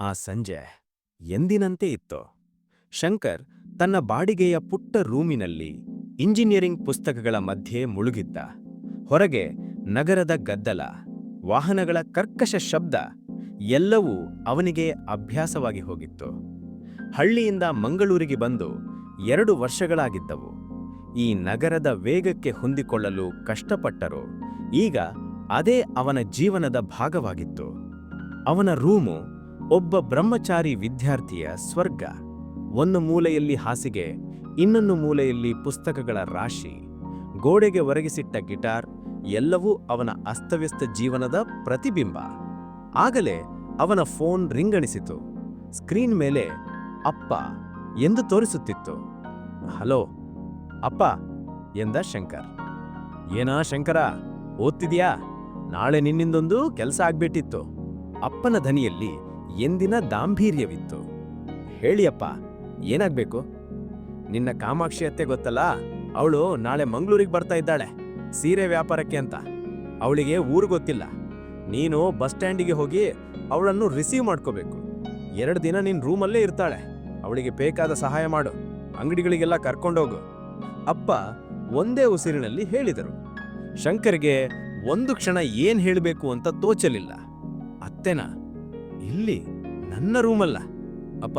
ಆ ಸಂಜೆ ಎಂದಿನಂತೆ ಇತ್ತು. ಶಂಕರ್ ತನ್ನ ಬಾಡಿಗೆಯ ಪುಟ್ಟ ರೂಮಿನಲ್ಲಿ ಇಂಜಿನಿಯರಿಂಗ್ ಪುಸ್ತಕಗಳ ಮಧ್ಯೆ ಮುಳುಗಿದ್ದ. ಹೊರಗೆ ನಗರದ ಗದ್ದಲ, ವಾಹನಗಳ ಕರ್ಕಶ ಶಬ್ದ ಎಲ್ಲವೂ ಅವನಿಗೆ ಅಭ್ಯಾಸವಾಗಿ ಹೋಗಿತ್ತು. ಹಳ್ಳಿಯಿಂದ ಮಂಗಳೂರಿಗೆ ಬಂದು ಎರಡು ವರ್ಷಗಳಾಗಿದ್ದವು. ಈ ನಗರದ ವೇಗಕ್ಕೆ ಹೊಂದಿಕೊಳ್ಳಲು ಕಷ್ಟಪಟ್ಟರು. ಈಗ ಅದೇ ಅವನ ಜೀವನದ ಭಾಗವಾಗಿತ್ತು. ಅವನ ರೂಮು ಒಬ್ಬ ಬ್ರಹ್ಮಚಾರಿ ವಿದ್ಯಾರ್ಥಿಯ ಸ್ವರ್ಗ. ಒಂದು ಮೂಲೆಯಲ್ಲಿ ಹಾಸಿಗೆ, ಇನ್ನೊಂದು ಮೂಲೆಯಲ್ಲಿ ಪುಸ್ತಕಗಳ ರಾಶಿ. ಗೋಡೆಗೆ ಒರಗಿಸಿಟ್ಟ ಗಿಟಾರ್, ಎಲ್ಲವೂ ಅವನ ಅಸ್ತವ್ಯಸ್ತ ಜೀವನದ ಪ್ರತಿಬಿಂಬ. ಆಗಲೇ ಅವನ ಫೋನ್ ರಿಂಗಣಿಸಿತು. ಸ್ಕ್ರೀನ್ ಮೇಲೆ, ಅಪ್ಪ ಎಂದು ತೋರಿಸುತ್ತಿತ್ತು. ಹಲೋ, ಅಪ್ಪ ಎಂದ ಶಂಕರ್. ಏನಾ ಶಂಕರ, ಓದ್ತಿದ್ಯಾ? ನಾಳೆ ನಿನ್ನಿಂದೊಂದು ಕೆಲಸ ಆಗ್ಬಿಟ್ಟಿತ್ತು. ಅಪ್ಪನ ಧನಿಯಲ್ಲಿ ಎಂದಿನ ದಾಂಭೀರ್ಯವಿತ್ತು. ಹೇಳಿಯಪ್ಪ ಏನಾಗ್ಬೇಕು? ನಿನ್ನ ಕಾಮಾಕ್ಷಿ ಅತ್ತೆ ಗೊತ್ತಲ್ಲ, ಅವಳು ನಾಳೆ ಮಂಗಳೂರಿಗೆ ಬರ್ತಾ ಇದ್ದಾಳೆ, ಸೀರೆ ವ್ಯಾಪಾರಕ್ಕೆ ಅಂತ. ಅವಳಿಗೆ ಊರು ಗೊತ್ತಿಲ್ಲ. ನೀನು ಬಸ್ ಸ್ಟ್ಯಾಂಡಿಗೆ ಹೋಗಿ ಅವಳನ್ನು ರಿಸೀವ್ ಮಾಡ್ಕೋಬೇಕು. ಎರಡು ದಿನ ನಿನ್ನ ರೂಮಲ್ಲೇ ಇರ್ತಾಳೆ. ಅವಳಿಗೆ ಬೇಕಾದ ಸಹಾಯ ಮಾಡು. ಅಂಗಡಿಗಳಿಗೆಲ್ಲ ಕರ್ಕೊಂಡೋಗು. ಅಪ್ಪ ಒಂದೇ ಉಸಿರಿನಲ್ಲಿ ಹೇಳಿದರು. ಶಂಕರ್ಗೆ ಒಂದು ಕ್ಷಣ ಏನು ಹೇಳಬೇಕು ಅಂತ ತೋಚಲಿಲ್ಲ. ಅತ್ತೆನ? ಇಲ್ಲಿ ನನ್ನ ರೂಮಲ್ಲ. ಅಪ್ಪ,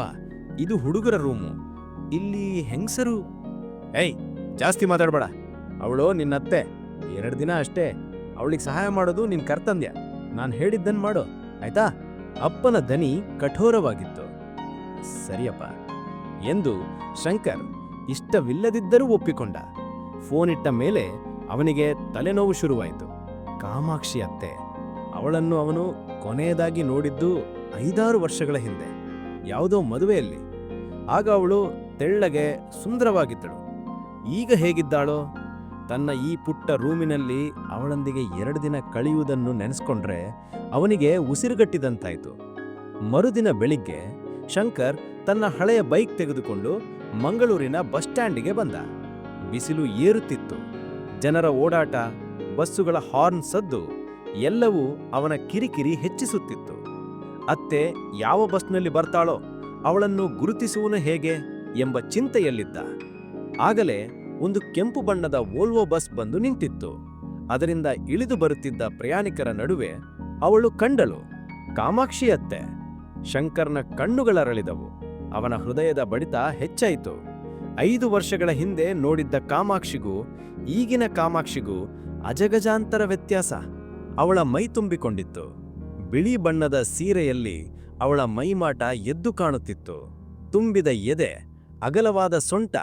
ಇದು ಹುಡುಗರ ರೂಮು. ಇಲ್ಲಿ ಹೆಂಗಸರು? ಏಯ್, ಜಾಸ್ತಿ ಮಾತಾಡಬೇಡ. ಅವಳು ನಿನ್ನತ್ತೆ ಎರಡು ದಿನ ಅಷ್ಟೇ. ಅವಳಿಗೆ ಸಹಾಯ ಮಾಡೋದು ನಿನ್ ಕರ್ತಂದ್ಯ ನಾನು ಹೇಳಿದ್ದನ್ ಮಾಡು. ಆಯ್ತಾ? ಅಪ್ಪನ ದನಿ ಕಠೋರವಾಗಿತ್ತು. ಸರಿಯಪ್ಪ. ಎಂದು ಶಂಕರ್ ಇಷ್ಟವಿಲ್ಲದಿದ್ದರೂ ಒಪ್ಪಿಕೊಂಡ. ಫೋನ್ ಇಟ್ಟ ಮೇಲೆ ಅವನಿಗೆ ತಲೆನೋವು ಶುರುವಾಯಿತು. ಕಾಮಾಕ್ಷಿ ಅತ್ತೆ. ಅವಳನ್ನು ಅವನು ಕೊನೆಯದಾಗಿ ನೋಡಿದ್ದು ಐದಾರು ವರ್ಷಗಳ ಹಿಂದೆ, ಯಾವುದೋ ಮದುವೆಯಲ್ಲಿ. ಆಗ ಅವಳು ತೆಳ್ಳಗೆ ಸುಂದರವಾಗಿದ್ದಳು. ಈಗ ಹೇಗಿದ್ದಾಳೋ? ತನ್ನ ಈ ಪುಟ್ಟ ರೂಮಿನಲ್ಲಿ ಅವಳೊಂದಿಗೆ ಎರಡು ದಿನ ಕಳೆಯುವುದನ್ನು ನೆನೆಸ್ಕೊಂಡ್ರೆ ಅವನಿಗೆ ಉಸಿರುಗಟ್ಟಿದಂತಾಯ್ತು. ಮರುದಿನ ಬೆಳಿಗ್ಗೆ ಶಂಕರ್ ತನ್ನ ಹಳೆಯ ಬೈಕ್ ತೆಗೆದುಕೊಂಡು ಮಂಗಳೂರಿನ ಬಸ್ ಸ್ಟ್ಯಾಂಡಿಗೆ ಬಂದ. ಬಿಸಿಲು ಏರುತ್ತಿತ್ತು. ಜನರ ಓಡಾಟ, ಬಸ್ಸುಗಳ ಹಾರ್ನ್ ಸದ್ದು ಎಲ್ಲವೂ ಅವನ ಕಿರಿಕಿರಿ ಹೆಚ್ಚಿಸುತ್ತಿತ್ತು. ಅತ್ತೆ ಯಾವ ಬಸ್ನಲ್ಲಿ ಬರ್ತಾಳೋ ಅವಳನ್ನು ಗುರುತಿಸುವನು ಹೇಗೆ ಎಂಬ ಚಿಂತೆಯಲ್ಲಿದ್ದ. ಆಗಲೇ ಒಂದು ಕೆಂಪು ಬಣ್ಣದ ವೋಲ್ವೋ ಬಸ್ ಬಂದು ನಿಂತಿತ್ತು. ಅದರಿಂದ ಇಳಿದು ಬರುತ್ತಿದ್ದ ಪ್ರಯಾಣಿಕರ ನಡುವೆ ಅವಳು ಕಂಡಳು, ಕಾಮಾಕ್ಷಿ ಅತ್ತೆ, ಶಂಕರ್ನ ಕಣ್ಣುಗಳರಳಿದವು. ಅವನ ಹೃದಯದ ಬಡಿತ ಹೆಚ್ಚಾಯಿತು. ಐದು ವರ್ಷಗಳ ಹಿಂದೆ ನೋಡಿದ್ದ ಕಾಮಾಕ್ಷಿಗೂ ಈಗಿನ ಕಾಮಾಕ್ಷಿಗೂ ಅಜಗಜಾಂತರ ವ್ಯತ್ಯಾಸ. ಅವಳ ಮೈ ತುಂಬಿಕೊಂಡಿತ್ತು. ಬಿಳಿ ಬಣ್ಣದ ಸೀರೆಯಲ್ಲಿ ಅವಳ ಮೈಮಾಟ ಎದ್ದು ಕಾಣುತ್ತಿತ್ತು. ತುಂಬಿದ ಎದೆ, ಅಗಲವಾದ ಸೊಂಟ,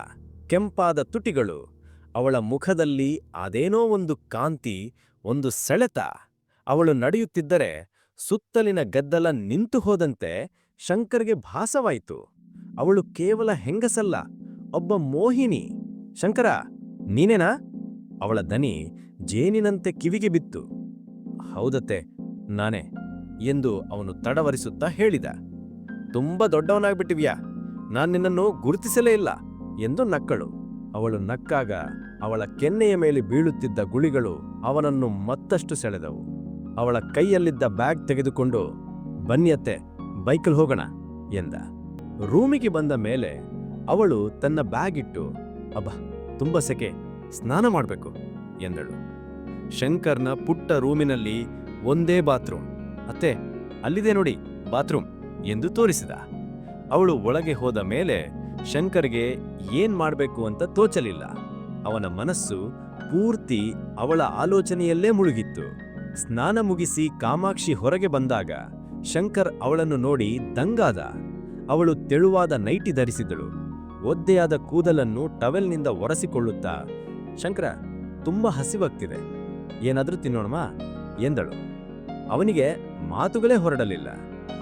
ಕೆಂಪಾದ ತುಟಿಗಳು, ಅವಳ ಮುಖದಲ್ಲಿ ಅದೇನೋ ಒಂದು ಕಾಂತಿ, ಒಂದು ಸೆಳೆತ. ಅವಳು ನಡೆಯುತ್ತಿದ್ದರೆ ಸುತ್ತಲಿನ ಗದ್ದಲ ನಿಂತು ಹೋದಂತೆ ಶಂಕರ್ಗೆ ಭಾಸವಾಯಿತು. ಅವಳು ಕೇವಲ ಹೆಂಗಸಲ್ಲ, ಒಬ್ಬ ಮೋಹಿನಿ. ಶಂಕರ, ನೀನೇನಾ? ಅವಳ ದನಿ ಜೇನಿನಂತೆ ಕಿವಿಗೆ ಬಿತ್ತು. ಹೌದತ್ತೆ, ನಾನೇ, ಎಂದು ಅವನು ತಡವರಿಸುತ್ತಾ ಹೇಳಿದ. ತುಂಬ ದೊಡ್ಡವನಾಗ್ಬಿಟ್ಟಿವ್ಯಾ, ನಾನು ನಿನ್ನನ್ನು ಗುರುತಿಸಲೇ ಇಲ್ಲ, ಎಂದು ನಕ್ಕಳು. ಅವಳು ನಕ್ಕಾಗ ಅವಳ ಕೆನ್ನೆಯ ಮೇಲೆ ಬೀಳುತ್ತಿದ್ದ ಗುಳಿಗಳು ಅವನನ್ನು ಮತ್ತಷ್ಟು ಸೆಳೆದವು. ಅವಳ ಕೈಯಲ್ಲಿದ್ದ ಬ್ಯಾಗ್ ತೆಗೆದುಕೊಂಡು ಬನ್ನಿಯತ್ತೆ ಬೈಕಲ್ ಹೋಗೋಣ, ಎಂದ. ರೂಮಿಗೆ ಬಂದ ಮೇಲೆ ಅವಳು ತನ್ನ ಬ್ಯಾಗ್ ಇಟ್ಟು, ಅಬ್ಬ, ತುಂಬ ಸೆಕೆ, ಸ್ನಾನ ಮಾಡಬೇಕು, ಎಂದಳು. ಶಂಕರ್ನ ಪುಟ್ಟ ರೂಮಿನಲ್ಲಿ ಒಂದೇ ಬಾತ್ರೂಮ್. ಅತ್ತೆ, ಅಲ್ಲಿದೆ ನೋಡಿ, ಬಾತ್ರೂಮ್ ಎಂದು ತೋರಿಸಿದ. ಅವಳು ಒಳಗೆ ಹೋದ ಮೇಲೆ ಶಂಕರ್ಗೆ ಏನ್ ಮಾಡಬೇಕು ಅಂತ ತೋಚಲಿಲ್ಲ. ಅವನ ಮನಸ್ಸು ಪೂರ್ತಿ ಅವಳ ಆಲೋಚನೆಯಲ್ಲೇ ಮುಳುಗಿತ್ತು. ಸ್ನಾನ ಮುಗಿಸಿ ಕಾಮಾಕ್ಷಿ ಹೊರಗೆ ಬಂದಾಗ ಶಂಕರ್ ಅವಳನ್ನು ನೋಡಿ ದಂಗಾದ. ಅವಳು ತೆಳುವಾದ ನೈಟಿ ಧರಿಸಿದಳು. ಒದ್ದೆಯಾದ ಕೂದಲನ್ನು ಟವೆಲ್ನಿಂದ ಒರೆಸಿಕೊಳ್ಳುತ್ತಾ, ಶಂಕರ, ತುಂಬಾ ಹಸಿವಾಗ್ತಿದೆ. ಏನಾದ್ರೂ ತಿನ್ನೋಣವಾ ಎಂದಳು. ಅವನಿಗೆ ಮಾತುಗಳೇ ಹೊರಡಲಿಲ್ಲ.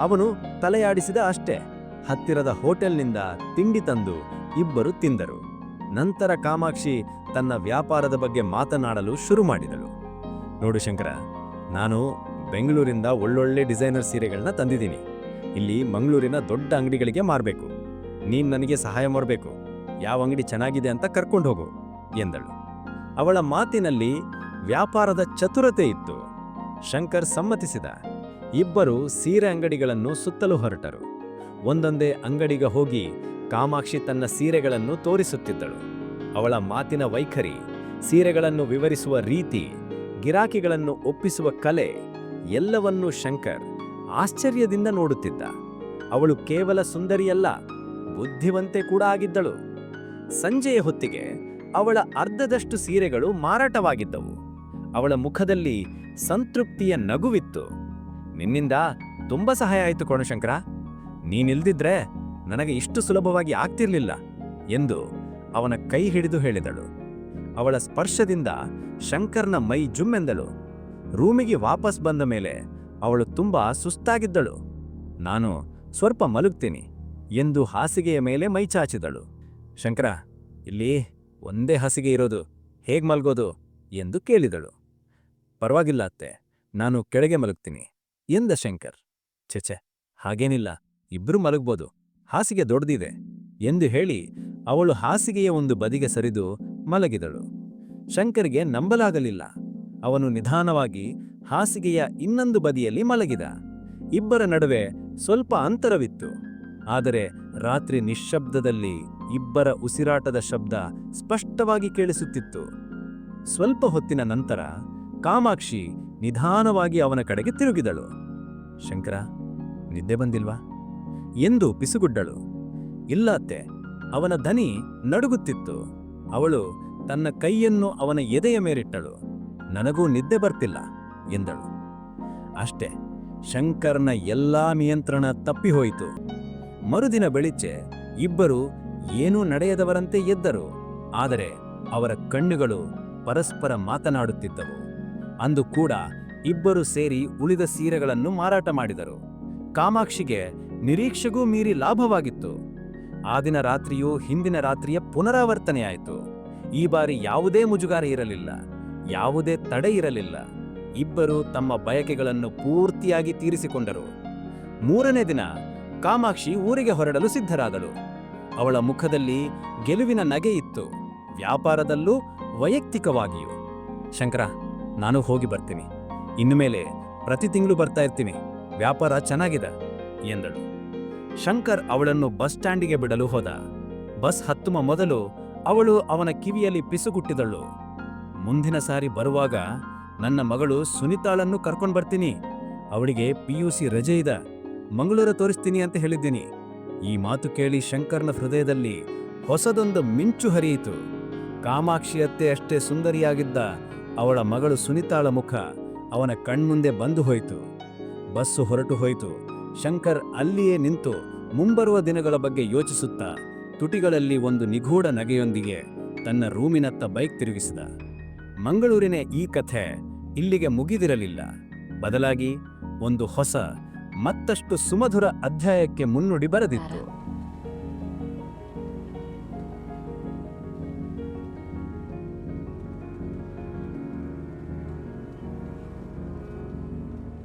ಅವನು ತಲೆಯಾಡಿಸಿದ ಅಷ್ಟೇ. ಹತ್ತಿರದ ಹೋಟೆಲ್ನಿಂದ ತಿಂಡಿ ತಂದು ಇಬ್ಬರು ತಿಂದರು. ನಂತರ ಕಾಮಾಕ್ಷಿ ತನ್ನ ವ್ಯಾಪಾರದ ಬಗ್ಗೆ ಮಾತನಾಡಲು ಶುರು ಮಾಡಿದಳು. ನೋಡು ಶಂಕರ, ನಾನು ಬೆಂಗಳೂರಿಂದ ಒಳ್ಳೊಳ್ಳೆ ಡಿಸೈನರ್ ಸೀರೆಗಳನ್ನ ತಂದಿದ್ದೀನಿ. ಇಲ್ಲಿ ಮಂಗಳೂರಿನ ದೊಡ್ಡ ಅಂಗಡಿಗಳಿಗೆ ಮಾರಬೇಕು. ನೀನ್ ನನಗೆ ಸಹಾಯ ಮಾಡಬೇಕು. ಯಾವ ಅಂಗಡಿ ಚೆನ್ನಾಗಿದೆ ಅಂತ ಕರ್ಕೊಂಡು ಹೋಗು ಎಂದಳು. ಅವಳ ಮಾತಿನಲ್ಲಿ ವ್ಯಾಪಾರದ ಚತುರತೆ ಇತ್ತು. ಶಂಕರ್ ಸಮ್ಮತಿಸಿದ. ಇಬ್ಬರು ಸೀರೆ ಅಂಗಡಿಗಳನ್ನು ಸುತ್ತಲು ಹೊರಟರು. ಒಂದೊಂದೇ ಅಂಗಡಿಗೆ ಹೋಗಿ ಕಾಮಾಕ್ಷಿ ತನ್ನ ಸೀರೆಗಳನ್ನು ತೋರಿಸುತ್ತಿದ್ದಳು. ಅವಳ ಮಾತಿನ ವೈಖರಿ, ಸೀರೆಗಳನ್ನು ವಿವರಿಸುವ ರೀತಿ, ಗಿರಾಕಿಗಳನ್ನು ಒಪ್ಪಿಸುವ ಕಲೆ ಎಲ್ಲವನ್ನೂ ಶಂಕರ್ ಆಶ್ಚರ್ಯದಿಂದ ನೋಡುತ್ತಿದ್ದ. ಅವಳು ಕೇವಲ ಸುಂದರಿಯಲ್ಲ, ಬುದ್ಧಿವಂತೆ ಕೂಡ ಆಗಿದ್ದಳು. ಸಂಜೆಯ ಹೊತ್ತಿಗೆ ಅವಳ ಅರ್ಧದಷ್ಟು ಸೀರೆಗಳು ಮಾರಾಟವಾಗಿದ್ದವು. ಅವಳ ಮುಖದಲ್ಲಿ ಸಂತೃಪ್ತಿಯ ನಗುವಿತ್ತು. ನಿನ್ನಿಂದ ತುಂಬ ಸಹಾಯ ಆಯಿತು ಕೋಣಶಂಕರ. ನೀನಿಲ್ದಿದ್ರೆ ನನಗೆ ಇಷ್ಟು ಸುಲಭವಾಗಿ ಆಗ್ತಿರ್ಲಿಲ್ಲ ಎಂದು ಅವನ ಕೈ ಹಿಡಿದು ಹೇಳಿದಳು. ಅವಳ ಸ್ಪರ್ಶದಿಂದ ಶಂಕರ್ನ ಮೈ ಜುಮ್ಮೆಂದಳು. ರೂಮಿಗೆ ವಾಪಸ್ ಬಂದ ಮೇಲೆ ಅವಳು ತುಂಬ ಸುಸ್ತಾಗಿದ್ದಳು. ನಾನು ಸ್ವಲ್ಪ ಮಲಗ್ತೀನಿ ಎಂದು ಹಾಸಿಗೆಯ ಮೇಲೆ ಮೈ ಚಾಚಿದಳು. ಶಂಕರ, ಇಲ್ಲಿ ಒಂದೇ ಹಾಸಿಗೆ ಇರೋದು ಹೇಗೆ ಮಲ್ಗೋದು ಎಂದು ಕೇಳಿದಳು. ಪರವಾಗಿಲ್ಲ ಅತ್ತೆ. ನಾನು ಕೆಳಗೆ ಮಲಗ್ತೀನಿ. ಎಂದ ಶಂಕರ್? ಚೆಚೆ ಹಾಗೇನಿಲ್ಲ. ಇಬ್ರು ಮಲಗ್ಬೋದು. ಹಾಸಿಗೆ ದೊಡ್ದಿದೆ. ಎಂದು ಹೇಳಿ ಅವಳು ಹಾಸಿಗೆಯ ಒಂದು ಬದಿಗೆ ಸರಿದು ಮಲಗಿದಳು. ಶಂಕರ್ಗೆ ನಂಬಲಾಗಲಿಲ್ಲ. ಅವನು ನಿಧಾನವಾಗಿ ಹಾಸಿಗೆಯ ಇನ್ನೊಂದು ಬದಿಯಲ್ಲಿ ಮಲಗಿದ. ಇಬ್ಬರ ನಡುವೆ ಸ್ವಲ್ಪ ಅಂತರವಿತ್ತು. ಆದರೆ ರಾತ್ರಿ ನಿಶ್ಶಬ್ದದಲ್ಲಿ ಇಬ್ಬರ ಉಸಿರಾಟದ ಶಬ್ದ ಸ್ಪಷ್ಟವಾಗಿ ಕೇಳಿಸುತ್ತಿತ್ತು. ಸ್ವಲ್ಪ ಹೊತ್ತಿನ ನಂತರ ಕಾಮಾಕ್ಷಿ ನಿಧಾನವಾಗಿ ಅವನ ಕಡೆಗೆ ತಿರುಗಿದಳು. ಶಂಕರ, ನಿದ್ದೆ ಬಂದಿಲ್ವಾ? ಎಂದು ಪಿಸುಗುಡ್ಡಳು. ಇಲ್ಲ ಅವನ ದನಿ ನಡುಗುತ್ತಿತ್ತು. ಅವಳು ತನ್ನ ಕೈಯನ್ನು ಅವನ ಎದೆಯ ಮೇಲಿಟ್ಟಳು. ನನಗೂ ನಿದ್ದೆ ಬರ್ತಿಲ್ಲ, ಎಂದಳು. ಅಷ್ಟೇ, ಶಂಕರ್ನ ಎಲ್ಲಾ ನಿಯಂತ್ರಣ ತಪ್ಪಿಹೋಯಿತು. ಮರುದಿನ ಬೆಳಿಗ್ಗೆ ಇಬ್ಬರು ಏನೂ ನಡೆಯದವರಂತೆ ಎದ್ದರು. ಆದರೆ ಅವರ ಕಣ್ಣುಗಳು ಪರಸ್ಪರ ಮಾತನಾಡುತ್ತಿದ್ದವು. ಅಂದು ಕೂಡ ಇಬ್ಬರು ಸೇರಿ ಉಳಿದ ಸೀರೆಗಳನ್ನು ಮಾರಾಟ ಮಾಡಿದರು. ಕಾಮಾಕ್ಷಿಗೆ ನಿರೀಕ್ಷೆಗೂ ಮೀರಿ ಲಾಭವಾಗಿತ್ತು. ಆ ದಿನ ರಾತ್ರಿಯೂ ಹಿಂದಿನ ರಾತ್ರಿಯ ಪುನರಾವರ್ತನೆಯಾಯಿತು. ಈ ಬಾರಿ ಯಾವುದೇ ಮುಜುಗಾರ ಇರಲಿಲ್ಲ, ಯಾವುದೇ ತಡೆ ಇರಲಿಲ್ಲ. ಇಬ್ಬರು ತಮ್ಮ ಬಯಕೆಗಳನ್ನು ಪೂರ್ತಿಯಾಗಿ ತೀರಿಸಿಕೊಂಡರು. ಮೂರನೇ ದಿನ ಕಾಮಾಕ್ಷಿ ಊರಿಗೆ ಹೊರಡಲು ಸಿದ್ಧರಾದಳು. ಅವಳ ಮುಖದಲ್ಲಿ ಗೆಲುವಿನ ನಗೆ ಇತ್ತು. ವ್ಯಾಪಾರದಲ್ಲೂ ವೈಯಕ್ತಿಕವಾಗಿಯೂ. ಶಂಕರ ನಾನು ಹೋಗಿ ಬರ್ತೀನಿ. ಇನ್ನು ಮೇಲೆ ಪ್ರತಿ ತಿಂಗಳು ಬರ್ತಾ ಇರ್ತೀನಿ. ವ್ಯಾಪಾರ ಚೆನ್ನಾಗಿದೆ ಎಂದಳು. ಶಂಕರ್ ಅವಳನ್ನು ಬಸ್ ಸ್ಟ್ಯಾಂಡಿಗೆ ಬಿಡಲು ಹೋದ. ಬಸ್ ಹತ್ತುವ ಮೊದಲು ಅವಳು ಅವನ ಕಿವಿಯಲ್ಲಿ ಪಿಸುಗುಟ್ಟಿದಳು. ಮುಂದಿನ ಸಾರಿ ಬರುವಾಗ ನನ್ನ ಮಗಳು ಸುನಿತಾಳನ್ನು ಕರ್ಕೊಂಡು ಬರ್ತೀನಿ. ಅವಳಿಗೆ ಪಿ ಯು ಸಿ ರಜೆ ಇದೆ. ಮಂಗಳೂರು ತೋರಿಸ್ತೀನಿ ಅಂತ ಹೇಳಿದ್ದೀನಿ. ಈ ಮಾತು ಕೇಳಿ ಶಂಕರ್ನ ಹೃದಯದಲ್ಲಿ ಹೊಸದೊಂದು ಮಿಂಚು ಹರಿಯಿತು. ಕಾಮಾಕ್ಷಿಯತ್ತೆ ಅಷ್ಟೇ ಸುಂದರಿಯಾಗಿದ್ದ ಅವಳ ಮಗಳು ಸುನಿತಾಳ ಮುಖ ಅವನ ಕಣ್ಮುಂದೆ ಬಂದು ಹೋಯಿತು. ಬಸ್ಸು ಹೊರಟು ಹೋಯಿತು. ಶಂಕರ್ ಅಲ್ಲಿಯೇ ನಿಂತು ಮುಂಬರುವ ದಿನಗಳ ಬಗ್ಗೆ ಯೋಚಿಸುತ್ತಾ ತುಟಿಗಳಲ್ಲಿ ಒಂದು ನಿಗೂಢ ನಗೆಯೊಂದಿಗೆ ತನ್ನ ರೂಮಿನತ್ತ ಬೈಕ್ ತಿರುಗಿಸಿದ. ಮಂಗಳೂರಿನ ಈ ಕಥೆ ಇಲ್ಲಿಗೆ ಮುಗಿದಿರಲಿಲ್ಲ. ಬದಲಾಗಿ ಒಂದು ಹೊಸ ಮತ್ತಷ್ಟು ಸುಮಧುರ ಅಧ್ಯಾಯಕ್ಕೆ ಮುನ್ನುಡಿ ಬರೆದಿತ್ತು.